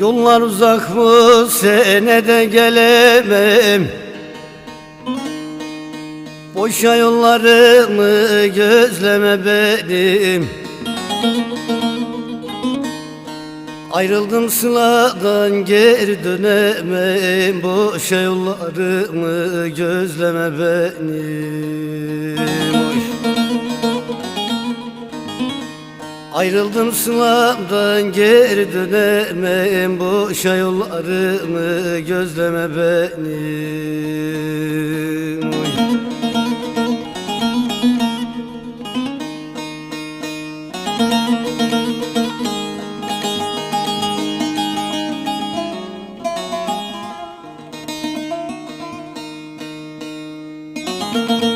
Yollar uzak bu sene de gelemem. Boşa yollarımı gözleme benim. Ayrıldım sıladan geri dönemem. Boşa yollarımı gözleme benim Ayrıldım sılamdan geri dönemem Boşa yollarımı gözleme beni Müzik